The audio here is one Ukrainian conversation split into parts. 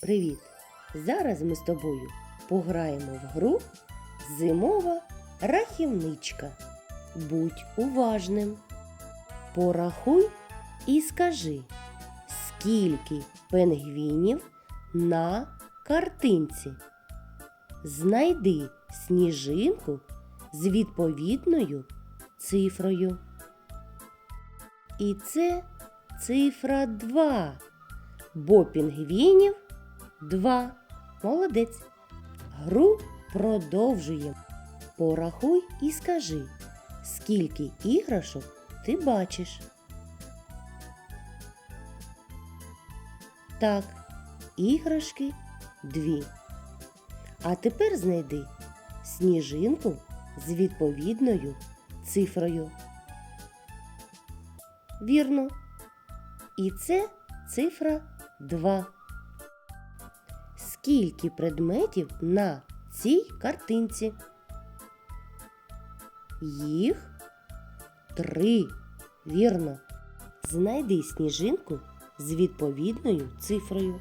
Привіт! Зараз ми з тобою пограємо в гру Зимова рахівничка. Будь уважним. Порахуй і скажи, скільки пингвінів на картинці. Знайди сніжинку з відповідною цифрою. І це цифра 2 бо пінгвінів два. Молодець. Гру продовжуємо. Порахуй і скажи, скільки іграшок ти бачиш. Так, іграшки дві. А тепер знайди сніжинку з відповідною цифрою. Вірно. І це цифра 2. Скільки предметів на цій картинці? Їх три. Вірно. Знайди сніжинку з відповідною цифрою.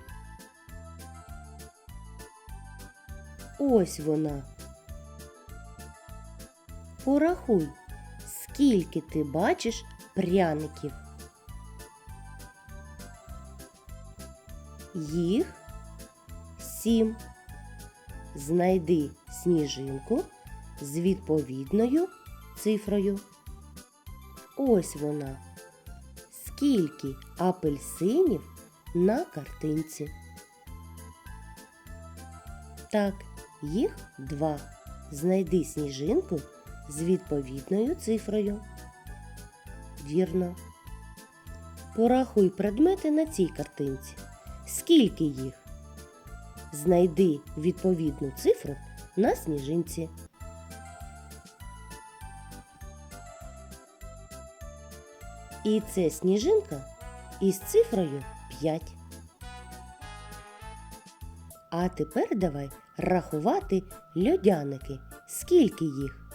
Ось вона. Порахуй, скільки ти бачиш пряників. Їх сім. Знайди сніжинку з відповідною цифрою. Ось вона. Скільки апельсинів на картинці? Так, їх два. Знайди сніжинку з відповідною цифрою. Вірно. Порахуй предмети на цій картинці. Скільки їх? Знайди відповідну цифру на сніжинці. І це сніжинка із цифрою 5. А тепер давай рахувати льодяники. Скільки їх?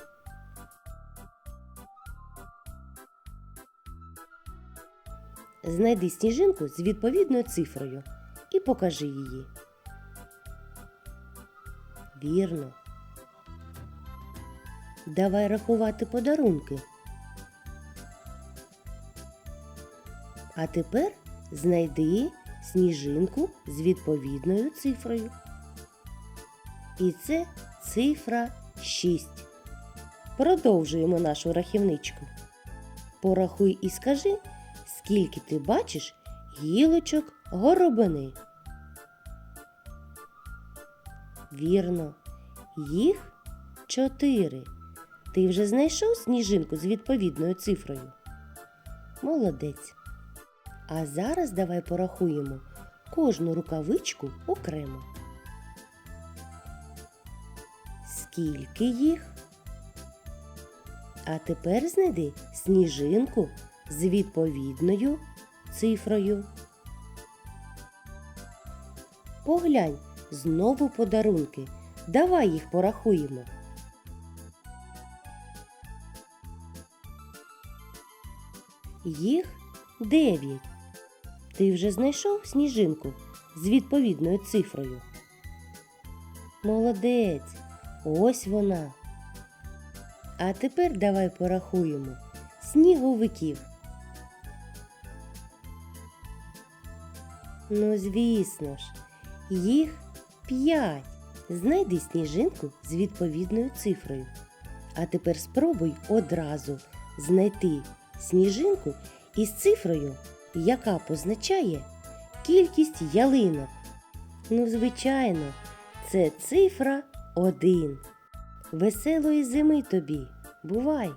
Знайди сніжинку з відповідною цифрою і покажи її. Вірно. Давай рахувати подарунки. А тепер знайди сніжинку з відповідною цифрою. І це цифра 6. Продовжуємо нашу рахівничку. Порахуй і скажи, скільки ти бачиш гілочок горобини. Вірно, їх чотири. Ти вже знайшов сніжинку з відповідною цифрою? Молодець. А зараз давай порахуємо кожну рукавичку окремо. Скільки їх? А тепер знайди сніжинку з відповідною цифрою. Поглянь, знову подарунки. Давай їх порахуємо. Їх дев'ять. Ти вже знайшов сніжинку з відповідною цифрою. Молодець. Ось вона. А тепер давай порахуємо сніговиків. Ну, звісно ж, їх п'ять. Знайди сніжинку з відповідною цифрою. А тепер спробуй одразу знайти сніжинку із цифрою, яка позначає кількість ялинок. Ну, звичайно, це цифра 1. Веселої зими тобі. Бувай!